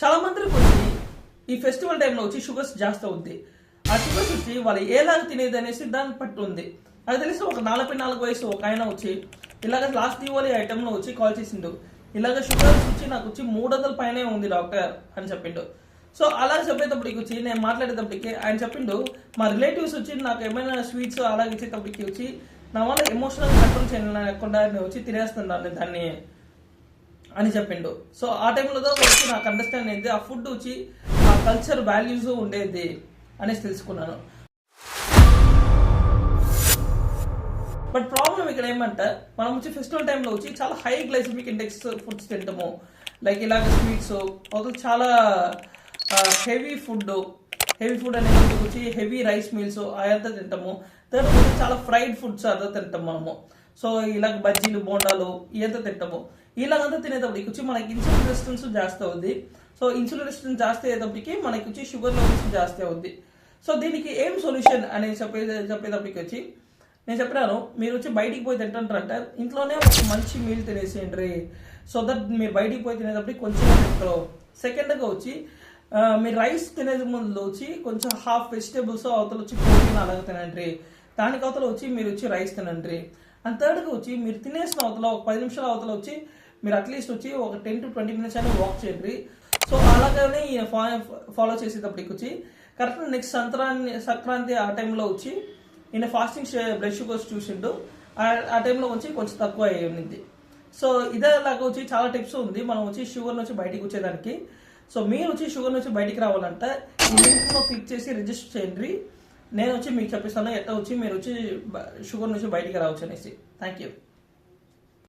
చాలా మందికి వచ్చి ఈ ఫెస్టివల్ టైంలో వచ్చి షుగర్స్ జాస్తి అవుద్ది. ఆ షుగర్స్ వచ్చి వాళ్ళు ఏలాగా తినేది అనేసి దాన్ని పట్టు ఉంది. అది తెలిసి ఒక నలభై నాలుగు వయసు ఒక ఆయన వచ్చి ఇలాగ లాస్ట్ దీవాలి ఐటెంలో వచ్చి కాల్ చేసిండు. ఇలాగ షుగర్స్ వచ్చి నాకు వచ్చి మూడు వందల పైనే ఉంది డాక్టర్ అని చెప్పిండు. సో అలా చెప్పేటప్పటికి వచ్చి నేను మాట్లాడేటప్పటికి ఆయన చెప్పిండు మా రిలేటివ్స్ వచ్చి నాకు ఏమైనా స్వీట్స్ అలాగే ఇచ్చేటప్పటికి వచ్చి నా వల్ల ఎమోషనల్ కంట్రోల్ చేయకుండా వచ్చి తినేస్తున్నాను దాన్ని. అని చెప్పిండు. సో ఆ టైంలో వచ్చి నాకు అండర్స్టాండ్ అయింది ఆ ఫుడ్ వచ్చి ఆ కల్చర్ వాల్యూస్ ఉండేది అనేసి తెలుసుకున్నాను. బట్ ప్రాబ్లం ఇక్కడ ఏమంటే మనం వచ్చి ఫెస్టివల్ టైంలో వచ్చి చాలా హై గ్లైసమిక్ ఇండెక్స్ ఫుడ్స్ తింటాము. లైక్ ఇలాగ స్వీట్స్ అవతల చాలా హెవీ ఫుడ్ హెవీ ఫుడ్ అనేది వచ్చి హెవీ రైస్ మీల్స్ అదంతా తింటాము. తర్వాత చాలా ఫ్రైడ్ ఫుడ్స్ అదంతా తింటాం మనము. సో ఇలాగ బజ్జీలు బోండాలు ఇదంతా తింటాము. ఇలాగంతా తినేటప్పటికి వచ్చి మనకి ఇన్సులిన్ రెసిస్టెన్స్ జాస్తి అవుద్ది. సో ఇన్సులిన్ రెసిస్టెన్స్ జాస్తి అయ్యేటప్పటికి మనకి వచ్చి షుగర్ లెవెల్స్ జాస్తి అవుద్ది. సో దీనికి ఏం సొల్యూషన్ అనేది చెప్పే చెప్పేటప్పటికి వచ్చి నేను చెప్పినాను మీరు వచ్చి బయటికి పోయి తింటుంటారంటే. ఇంట్లోనే ఒక మంచి మీల్ తినేసేయండి. సో దట్ మీరు బయటికి పోయి తినేటప్పటికి కొంచెం తింటారు. సెకండ్గా వచ్చి మీరు రైస్ తినే ముందు వచ్చి కొంచెం హాఫ్ వెజిటేబుల్స్ అవతల వచ్చి ప్రోటీన్ అలాగ తినండి. దానికి అవతల వచ్చి మీరు వచ్చి రైస్ తినండి. అండ్ థర్డ్గా వచ్చి మీరు తినేసిన అవతల ఒక పది నిమిషాల అవతల వచ్చి మీరు అట్లీస్ట్ వచ్చి ఒక టెన్ టు ట్వంటీ మినిట్స్ అయినా వాక్ చేయండి. సో అలాగనే ఈయన ఫాలో చేసేటప్పటికి వచ్చి కరెక్ట్ నెక్స్ట్ సంక్రాంతి సంక్రాంతి ఆ టైంలో వచ్చి ఈయన ఫాస్టింగ్ బ్లడ్ షుగర్స్ చూసిండు. ఆ- టైంలో వచ్చి కొంచెం తక్కువ అయ్యి సో ఇదే లాగా వచ్చి చాలా టిప్స్ ఉంది. మనం వచ్చి షుగర్ నుంచి బయటికి వచ్చేదానికి. సో మీరు వచ్చి షుగర్ నుంచి బయటికి రావాలంటే ఈ లింక్లో క్లిక్ చేసి రిజిస్టర్ చేయండి. నేను వచ్చి మీకు చెప్పిస్తాను ఎట్లా వచ్చి మీరు వచ్చి షుగర్ నుంచి బయటికి రావచ్చు అనేసి. Thank you